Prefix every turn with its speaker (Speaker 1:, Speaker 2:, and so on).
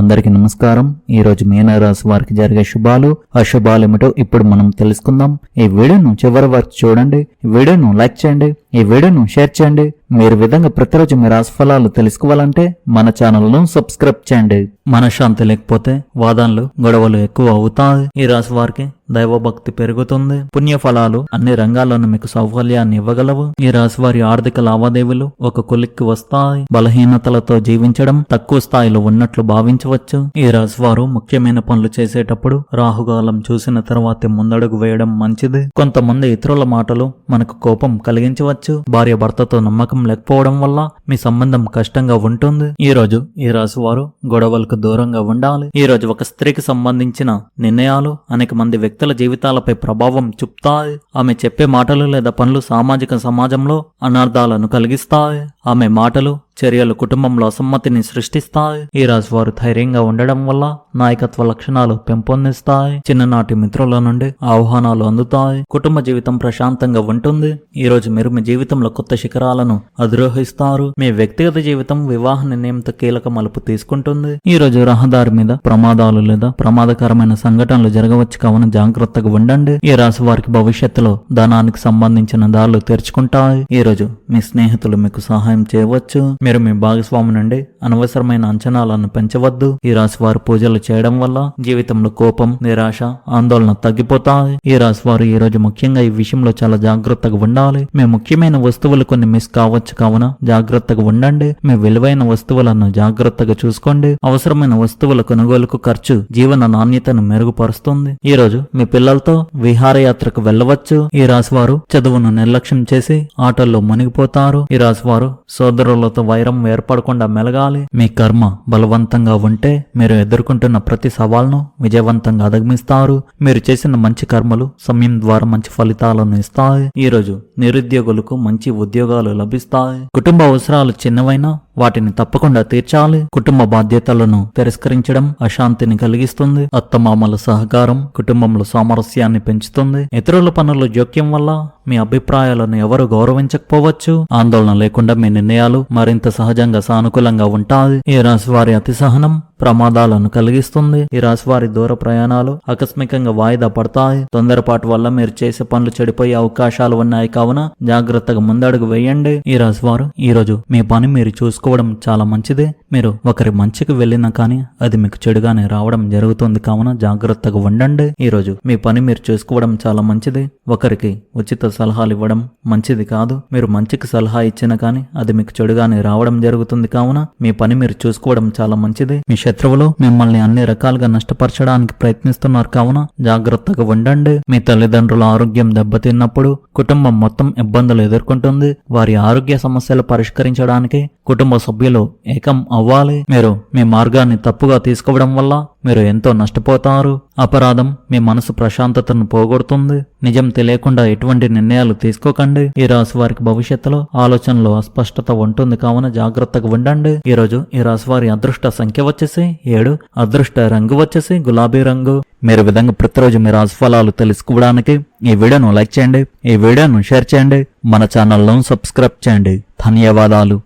Speaker 1: అందరికీ నమస్కారం. ఈ రోజు మీనరాశి వారికి జరిగే శుభాలు అశుభాలు ఏమిటో ఇప్పుడు మనం తెలుసుకుందాం. ఈ వీడియోను చివరి వరకు చూడండి. ఈ వీడియోను లైక్ చేయండి. ఈ వీడియోను షేర్ చేయండి. మీరు విధంగా ప్రతిరోజు మీ రాశి ఫలాలు తెలుసుకోవాలంటే మన ఛానల్ను సబ్స్క్రైబ్ చేయండి. మనశ్శాంతి లేకపోతే వాదనలు గొడవలు ఎక్కువ అవుతాయి. ఈ రాశి వారికి దైవభక్తి పెరుగుతుంది. పుణ్య ఫలాలు అన్ని రంగాల్లోనూ మీకు సౌకర్యాన్ని ఇవ్వగలవు. ఈ రాశి వారి ఆర్థిక లావాదేవీలు ఒక కొలిక్కి వస్తాయి. బలహీనతలతో జీవించడం తక్కువ స్థాయిలో ఉన్నట్లు భావించవచ్చు. ఈ రాశి వారు ముఖ్యమైన పనులు చేసేటప్పుడు రాహుకాలం చూసిన తర్వాతే ముందడుగు వేయడం మంచిది. కొంతమంది ఇతరుల మాటలు మనకు కోపం కలిగించవచ్చు. భార్య భర్తతో నమ్మకం లేకపోవడం వల్ల మీ సంబంధం కష్టంగా ఉంటుంది. ఈ రోజు ఈ రాశి వారు గొడవలకు దూరంగా ఉండాలి. ఈ రోజు ఒక స్త్రీకి సంబంధించిన నిర్ణయాలు అనేక మంది వ్యక్తుల జీవితాలపై ప్రభావం చూపుతాయి. ఆమె చెప్పే మాటలు లేదా పనులు సామాజిక సమాజంలో అనార్థాలను కలిగిస్తాయి. ఆమె మాటలు చర్యలు కుటుంబంలో అసమ్మతిని సృష్టిస్తాయి. ఈ రాశి వారు ధైర్యంగా ఉండడం వల్ల నాయకత్వ లక్షణాలు పెంపొందిస్తాయి. చిన్ననాటి మిత్రుల నుండి ఆహ్వానాలు అందుతాయి. కుటుంబ జీవితం ప్రశాంతంగా ఉంటుంది. ఈ రోజు మీరు మీ జీవితంలో కొత్త శిఖరాలను అధిరోహిస్తారు. మీ వ్యక్తిగత జీవితం వివాహ నిర్ణయంతో కీలక మలుపు తీసుకుంటుంది. ఈ రోజు రహదారి మీద ప్రమాదాలు లేదా ప్రమాదకరమైన సంఘటనలు జరగవచ్చు. కావున జాగ్రత్తగా ఉండండి. ఈ రాశి వారికి భవిష్యత్తులో ధనానికి సంబంధించిన దారులు తెరుచుకుంటాయి. ఈ రోజు మీ స్నేహితులు మీకు సహాయం చేయవచ్చు. మీరు మీ భాగస్వామి నుండి అనవసరమైన అంచనాలను పెంచవద్దు. ఈ రాశి వారు పూజలు చేయడం వల్ల జీవితంలో కోపం నిరాశ ఆందోళన తగ్గిపోతాయి. ఈ రాశి వారు ఈ రోజు ముఖ్యంగా ఈ విషయంలో చాలా జాగ్రత్తగా ఉండాలి. మీ ముఖ్యమైన వస్తువులు కొన్ని మిస్ కావచ్చు కావున జాగ్రత్తగా ఉండండి. మీ విలువైన వస్తువులను జాగ్రత్తగా చూసుకోండి. అవసరమైన వస్తువుల కొనుగోలుకు ఖర్చు జీవన నాణ్యతను మెరుగుపరుస్తుంది. ఈ రోజు మీ పిల్లలతో విహారయాత్రకు వెళ్ళవచ్చు. ఈ రాశి వారు చదువును నిర్లక్ష్యం చేసి ఆటల్లో మునిగిపోతారు. ఈ రాశి వారు సోదరులతో వైరం ఏర్పడకుండా మెలగాలి. మీ కర్మ బలవంతంగా ఉంటే మీరు ఎదుర్కొంటున్న ప్రతి సవాల్ను విజయవంతంగా అధిగమిస్తారు. మీరు చేసిన మంచి కర్మలు సమయం ద్వారా మంచి ఫలితాలను ఇస్తాయి. ఈరోజు నిరుద్యోగులకు మంచి ఉద్యోగాలు లభిస్తాయి. కుటుంబ అవసరాలు చిన్నవైనా వాటిని తప్పకుండా తీర్చాలి. కుటుంబ బాధ్యతలను తిరస్కరించడం అశాంతిని కలిగిస్తుంది. అత్తమామల సహకారం కుటుంబంలో సామరస్యాన్ని పెంచుతుంది. ఇతరుల పనుల జోక్యం వల్ల మీ అభిప్రాయాలను ఎవరు గౌరవించకపోవచ్చు. ఆందోళన లేకుండా మీ నిర్ణయాలు మరింత సహజంగా సానుకూలంగా ఉంటాయి. ఈ రాశి వారి అతి సహనం ప్రమాదాలను కలిగిస్తుంది. ఈ రాశి వారి దూర ప్రయాణాలు ఆకస్మికంగా వాయిదా పడతాయి. తొందరపాటు వల్ల మీరు చేసే పనులు చెడిపోయే అవకాశాలు ఉన్నాయి కావున జాగ్రత్తగా ముందడుగు వేయండి. ఈ రాశి వారు ఈ రోజు మీ పని మీరు చూసుకోవడం చాలా మంచిది. మీరు ఒకరి మంచికి వెళ్ళినా కానీ అది మీకు చెడుగానే రావడం జరుగుతుంది కావున జాగ్రత్తగా ఉండండి. ఈ రోజు మీ పని మీరు చూసుకోవడం చాలా మంచిది. ఒకరికి ఉచిత సలహాలు ఇవ్వడం మంచిది కాదు. మీరు మంచికి సలహా ఇచ్చినా కానీ అది మీకు చెడుగానే రావడం జరుగుతుంది కావున మీ పని మీరు చూసుకోవడం చాలా మంచిది. మీ శత్రువులు మిమ్మల్ని అన్ని రకాలుగా నష్టపరచడానికి ప్రయత్నిస్తున్నారు. కావున జాగ్రత్తగా ఉండండి. మీ తల్లిదండ్రుల ఆరోగ్యం దెబ్బతిన్నప్పుడు కుటుంబం మొత్తం ఇబ్బందులు ఎదుర్కొంటుంది. వారి ఆరోగ్య సమస్యలు పరిష్కరించడానికి కుటుంబ సభ్యులు ఏకం అవ్వాలి. మీరు మీ మార్గాన్ని తప్పుగా తీసుకోవడం వల్ల మీరు ఎంతో నష్టపోతారు. అపరాధం మీ మనసు ప్రశాంతతను పోగొడుతుంది. నిజం తెలియకుండా ఎటువంటి నిర్ణయాలు తీసుకోకండి. ఈ రాశి వారికి భవిష్యత్తులో ఆలోచనలో అస్పష్టత ఉంటుంది. కావున జాగ్రత్తగా ఉండండి. ఈ రోజు ఈ రాశి వారి అదృష్ట సంఖ్య వచ్చేసి ఏడు. అదృష్ట రంగు వచ్చేసి గులాబీ రంగు. మీరు విధంగా ప్రతిరోజు మీ రాశి ఫలాలు తెలుసుకోవడానికి ఈ వీడియోను లైక్ చేయండి. ఈ వీడియోను షేర్ చేయండి. మన ఛానల్ను సబ్స్క్రైబ్ చేయండి. ధన్యవాదాలు.